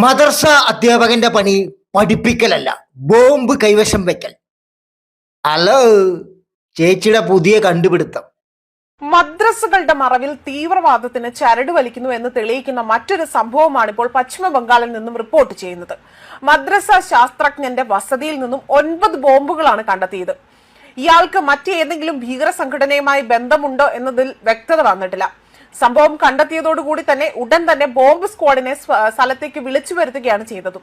മദർസ അധ്യാപകന്റെ പണി പഠിപ്പിക്കലല്ല ബോംബ് കൈവശം വെക്കൽ. ഹലോ ചേച്ചിയുടെ പുതിയ കണ്ടുപിടുത്തം. മദ്രസകളുടെ മറവിൽ തീവ്രവാദത്തിന് ചരട് വലിക്കുന്നു എന്ന് തെളിയിക്കുന്ന മറ്റൊരു സംഭവമാണ് ഇപ്പോൾ പശ്ചിമ ബംഗാളിൽ നിന്നും റിപ്പോർട്ട് ചെയ്യുന്നത്. മദ്രസ ശാസ്ത്രജ്ഞന്റെ വസതിയിൽ നിന്നും ഒൻപത് ബോംബുകളാണ് കണ്ടെത്തിയത്. ഇയാൾക്ക് മറ്റേതെങ്കിലും ഭീകര സംഘടനയുമായി ബന്ധമുണ്ടോ എന്നതിൽ വ്യക്തത വന്നിട്ടില്ല. സംഭവം കണ്ടെത്തിയതോടുകൂടി തന്നെ ഉടൻ തന്നെ ബോംബ് സ്ക്വാഡിനെ സ്ഥലത്തേക്ക് വിളിച്ചു വരുത്തുകയാണ് ചെയ്തത്.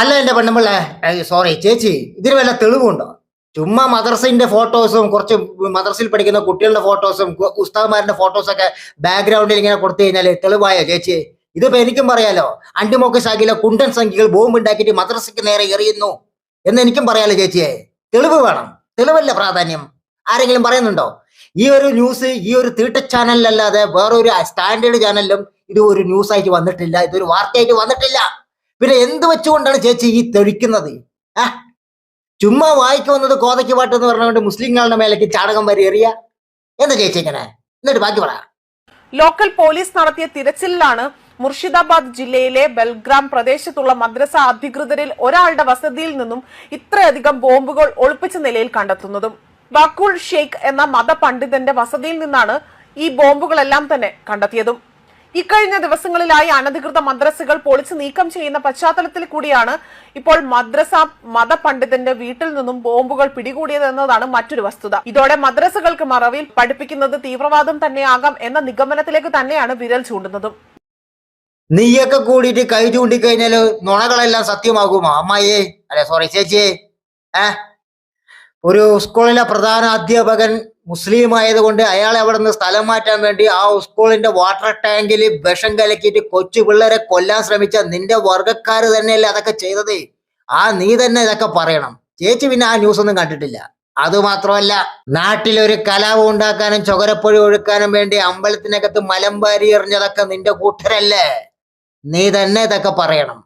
അല്ല എന്റെ പെണ്ണുമ്പിള്ള സോറി ചേച്ചി ഇതിന് വല്ല തെളിവുണ്ടോ? ചുമ്മാ മദർസിന്റെ ഫോട്ടോസും കുറച്ച് മദർസിൽ പഠിക്കുന്ന കുട്ടികളുടെ ഫോട്ടോസും ഉസ്താദ്മാരുടെ ഫോട്ടോസും ഒക്കെ ബാക്ക്ഗ്രൗണ്ടിൽ ഇങ്ങനെ കൊടുത്തു കഴിഞ്ഞാൽ തെളിവായോ ചേച്ചി? ഇതിപ്പോ എനിക്കും പറയാലോ അണ്ടിമോക്ക് ശാഖയിലെ കുണ്ടൻ സംഖ്യകൾ ബോംബ് ഉണ്ടാക്കിയിട്ട് മദ്രസയ്ക്ക് നേരെ എറിയുന്നു എന്ന് എനിക്കും പറയാലോ ചേച്ചിയെ. തെളിവ് വേണം. തെളിവല്ല പ്രാധാന്യം. ആരെങ്കിലും പറയുന്നുണ്ടോ? ഈ ഒരു ന്യൂസ് ഈ ഒരു തീട്ട ചാനലിലല്ലാതെ വേറൊരു സ്റ്റാൻഡേർഡ് ചാനലിലും ഇത് ഒരു ന്യൂസ് ആയിട്ട് വന്നിട്ടില്ല ഇതൊരു വാർത്തയായിട്ട് വന്നിട്ടില്ല. പിന്നെ എന്ത് വെച്ചുകൊണ്ടാണ് ചേച്ചി ഈ തെളിക്കുന്നത്? ആ? ചുമ്മാ വായിക്ക് വന്നത് കോതയ്ക്ക് പാട്ട് എന്ന് പറഞ്ഞുകൊണ്ട് മുസ്ലിങ്ങളുടെ മേലേക്ക് ചാണകം വരെ എറിയ. എന്താ ചേച്ചി ഇങ്ങനെ? എന്നിട്ട് ബാക്കി പറ. ലോക്കൽ പോലീസ് നടത്തിയ തിരച്ചിലിലാണ് മുർഷിദാബാദ് ജില്ലയിലെ ബൽഗ്രാം പ്രദേശത്തുള്ള മദ്രസ അധികൃതരിൽ ഒരാളുടെ വസതിയിൽ നിന്നും ഇത്രയധികം ബോംബുകൾ ഒളിപ്പിച്ച നിലയിൽ കണ്ടെത്തുന്നതും. ബക്കുൾ ഷെയ്ഖ് എന്ന മതപണ്ഡിതന്റെ വസതിയിൽ നിന്നാണ് ഈ ബോംബുകളെല്ലാം തന്നെ കണ്ടെത്തിയതും. ഇക്കഴിഞ്ഞ ദിവസങ്ങളിലായി അനധികൃത മദ്രസകൾ പൊളിച്ചു നീക്കം ചെയ്യുന്ന പശ്ചാത്തലത്തിൽ കൂടിയാണ് ഇപ്പോൾ മദ്രസ മതപണ്ഡിതന്റെ വീട്ടിൽ നിന്നും ബോംബുകൾ പിടികൂടിയതെന്നതാണ് മറ്റൊരു വസ്തുത. ഇതോടെ മദ്രസകൾക്ക് മറവിൽ പഠിപ്പിക്കുന്നത് തീവ്രവാദം തന്നെയാകാം എന്ന നിഗമനത്തിലേക്ക് തന്നെയാണ് വിരൽ ചൂണ്ടുന്നതും. നീയൊക്കെ കൂടിയിട്ട് കൈ ചൂണ്ടിക്കഴിഞ്ഞാൽ നുണകളെല്ലാം സത്യമാകുമോ? അമ്മായി അല്ലെ സോറി ചേച്ചിയെ. ഏ? ഒരു സ്കൂളിലെ പ്രധാന അധ്യാപകൻ മുസ്ലിം ആയതുകൊണ്ട് അയാളെ അവിടെ നിന്ന് സ്ഥലം മാറ്റാൻ വേണ്ടി ആ സ്കൂളിന്റെ വാട്ടർ ടാങ്കിൽ വിഷം കലക്കിയിട്ട് കൊച്ചു പിള്ളേരെ കൊല്ലാൻ ശ്രമിച്ച നിന്റെ വർഗക്കാര് തന്നെയല്ലേ അതൊക്കെ ചെയ്തത്? ആ നീ തന്നെ ഇതൊക്കെ പറയണം. ചേച്ചി പിന്നെ ആ ന്യൂസ് ഒന്നും കണ്ടിട്ടില്ല. അതുമാത്രമല്ല നാട്ടിലൊരു കലാപം ഉണ്ടാക്കാനും ചുകരപ്പൊഴി ഒഴുക്കാനും വേണ്ടി അമ്പലത്തിനകത്ത് മലമ്പാരി എറിഞ്ഞതൊക്കെ നിന്റെ കൂട്ടരല്ലേ? നീ തന്നെ ഇതൊക്കെ പറയണം.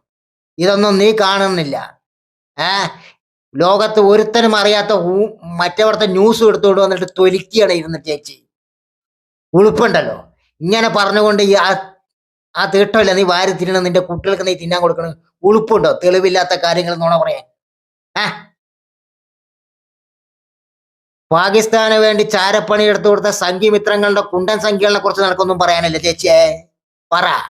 ഇതൊന്നും നീ കാണുന്നില്ല. ഏ? ലോകത്ത് ഒരുത്തനും അറിയാത്ത മറ്റവിടുത്തെ ന്യൂസ് എടുത്തുകൊണ്ട് വന്നിട്ട് തൊലിക്കുകയാണ് ഇരുന്നിട്ട് ചേച്ചി. ഉളുപ്പുണ്ടല്ലോ. ഇങ്ങനെ പറഞ്ഞുകൊണ്ട് ഈ ആ ആ തീട്ടമല്ല നീ വാരി തിന്നണം നിന്റെ കുട്ടികൾക്ക് നീ തിന്നാൻ കൊടുക്കണം. ഉളുപ്പുണ്ടോ? തെളിവില്ലാത്ത കാര്യങ്ങൾ നോണ പറയാൻ. ഏ? പാകിസ്ഥാന് വേണ്ടി ചാരപ്പണി എടുത്തു കൊടുത്ത സംഘിമിത്രങ്ങളുടെ കുണ്ടൻ സംഖ്യകളെ കുറിച്ച് നടക്കൊന്നും പറയാനില്ല ചേച്ചിയെ? പറ.